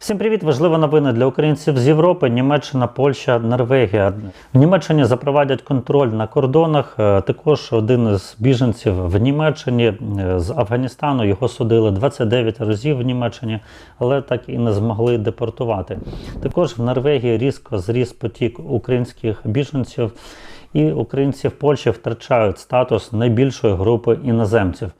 Всім привіт! Важлива новина для українців з Європи, Німеччина, Польща, Норвегія. В Німеччині запровадять контроль на кордонах. Е, Також один із біженців в Німеччині е, з Афганістану його судили 29 разів в Німеччині, але так і не змогли депортувати. Також в Норвегії різко зріс потік українських біженців, і українці в Польщі втрачають статус найбільшої групи іноземців.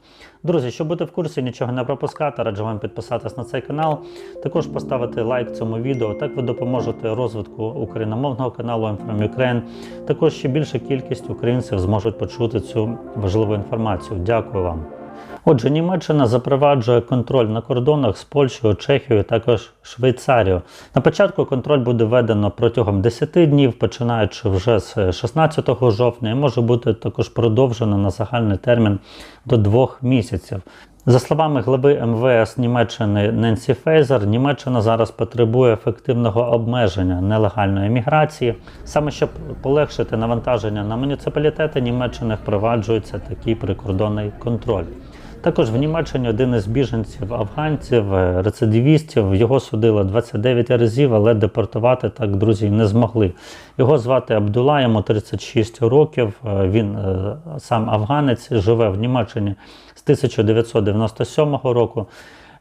Друзі, щоб бути в курсі, нічого не пропускати, раджу вам підписатись на цей канал. Також поставити лайк цьому відео. Так ви допоможете розвитку україномовного каналу I'm Ukraine. Також ще більша кількість українців зможуть почути цю важливу інформацію. Дякую вам. Отже, Німеччина запроваджує контроль на кордонах з Польщею, Чехією, також Швейцарією. На початку контроль буде введено протягом 10 днів, починаючи вже з 16 жовтня, і може бути також продовжено на загальний термін до двох місяців. За словами глави МВС Німеччини Ненсі Фейзер, Німеччина зараз потребує ефективного обмеження нелегальної міграції. Саме щоб полегшити навантаження на муніципалітети Німеччини впроваджується такий прикордонний контроль. Також в Німеччині один із біженців афганців, е, рецидивістів, його судили 29 разів, але депортувати так друзі не змогли. Його звати Абдула, йому 36 років. е, Він е, сам афганець, живе в Німеччині з 1997 року.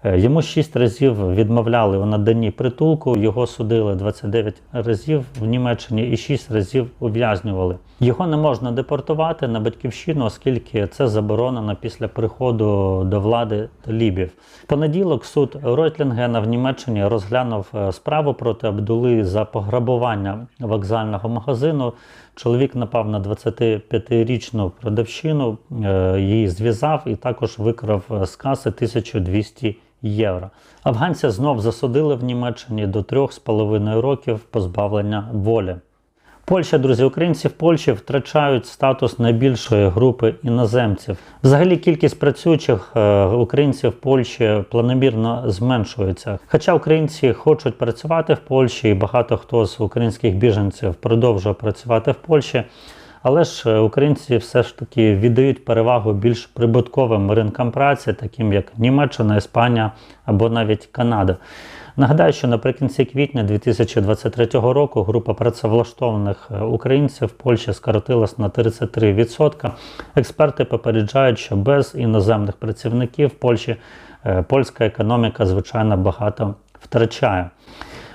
Е, Йому 6 разів відмовляли у наданні притулку. Його судили 29 разів в Німеччині і 6 разів ув'язнювали. Його не можна депортувати на батьківщину, оскільки це заборонено після приходу до влади талібів. Понеділок суд Ройтлінгена в Німеччині розглянув е, справу проти Абдули за пограбування вокзального магазину. Чоловік напав на 25-річну продавщину, е, її зв'язав і також викрав з каси 1200 євро. Афганця знов засудили в Німеччині до 3,5 років позбавлення волі. Польща, друзі, українці в Польщі втрачають статус найбільшої групи іноземців. Взагалі кількість працюючих е, українців в Польщі планомірно зменшується. Хоча українці хочуть працювати в Польщі, і багато хто з українських біженців продовжує працювати в Польщі. Але ж е, українці все ж таки віддають перевагу більш прибутковим ринкам праці, таким як Німеччина, Іспанія або навіть Канада. Нагадаю, що наприкінці квітня 2023 року група працевлаштованих е, українців в Польщі скоротилась на 33%. Експерти попереджають, що без іноземних працівників в Польщі е, польська економіка звичайно багато втрачає.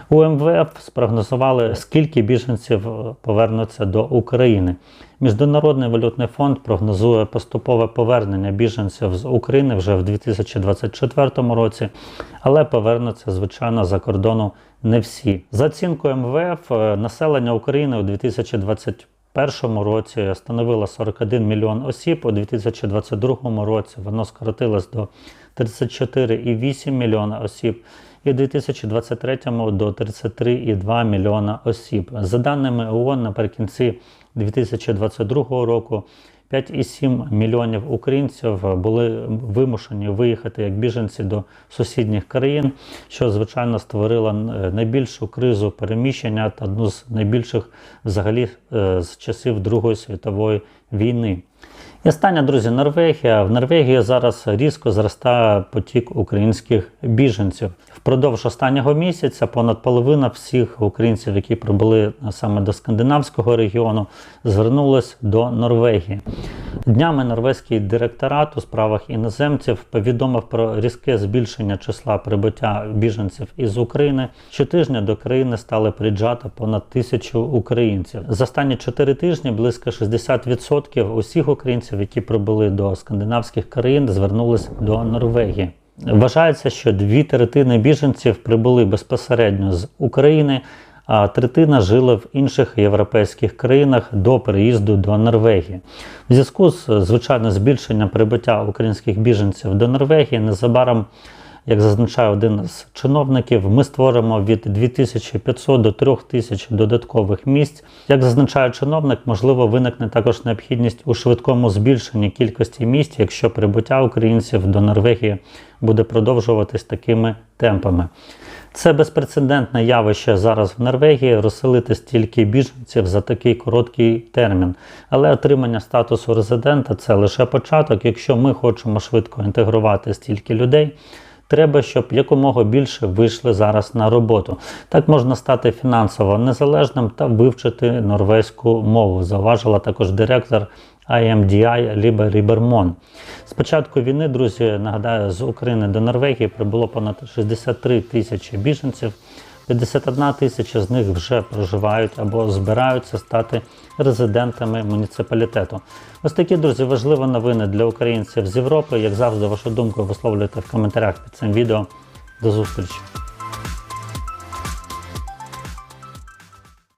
У МВФ спрогнозували, скільки біженців е, повернуться до України. Міжнародний валютний фонд прогнозує поступове повернення біженців з України вже в 2024 році, але повернуться, звичайно, за кордону не всі. За оцінкою МВФ, е, населення України у 2021 році становило 41 мільйон осіб, у 2022 році воно скоротилось до 34,8 мільйона осіб і у 2023 до 33,2 мільйона осіб. За даними ООН, наприкінці 2022 року 5,7 мільйонів українців були вимушені виїхати як біженці до сусідніх країн, що звичайно створило найбільшу кризу переміщення та одну з найбільших взагалі е, з часів Другої світової війни. І остання, друзі, Норвегія. В Норвегії зараз різко зростає потік українських біженців. Впродовж останнього місяця понад половина всіх українців, які прибули саме до скандинавського регіону, звернулись до Норвегії. Днями норвезький директорат у справах іноземців повідомив про різке збільшення числа прибуття біженців із України. Щотижня до країни стали приїжджати понад тисячу українців. За останні чотири тижні близько 60% усіх українців, які прибули до скандинавських країн, звернулись до Норвегії. Вважається, що дві третини біженців прибули безпосередньо з України, а третина жила в інших європейських країнах до переїзду до Норвегії. В зв'язку з звичайно збільшенням прибуття українських біженців до Норвегії незабаром. Як зазначає один з чиновників, ми створимо від 2500 до 3000 додаткових місць. Як зазначає чиновник, можливо, виникне також необхідність у швидкому збільшенні кількості місць, якщо прибуття українців до Норвегії буде продовжуватись такими темпами. Це безпрецедентне явище зараз в Норвегії розселити стільки біженців за такий короткий термін. Але отримання статусу резидента це лише початок. Якщо ми хочемо швидко інтегрувати стільки людей, Треба, щоб якомога більше вийшли зараз на роботу. Так можна стати фінансово незалежним та вивчити норвезьку мову. Зауважила також директор IMDI Ліба Рібермон. З початку війни, друзі, нагадаю, з України до Норвегії прибуло понад 63 тисячі біженців. 51 тисяча з них вже проживають або збираються стати резидентами муніципалітету. Ось такі, друзі, важливі новини для українців з Європи. Як завжди, вашу думку висловлюйте в коментарях під цим відео. До зустрічі!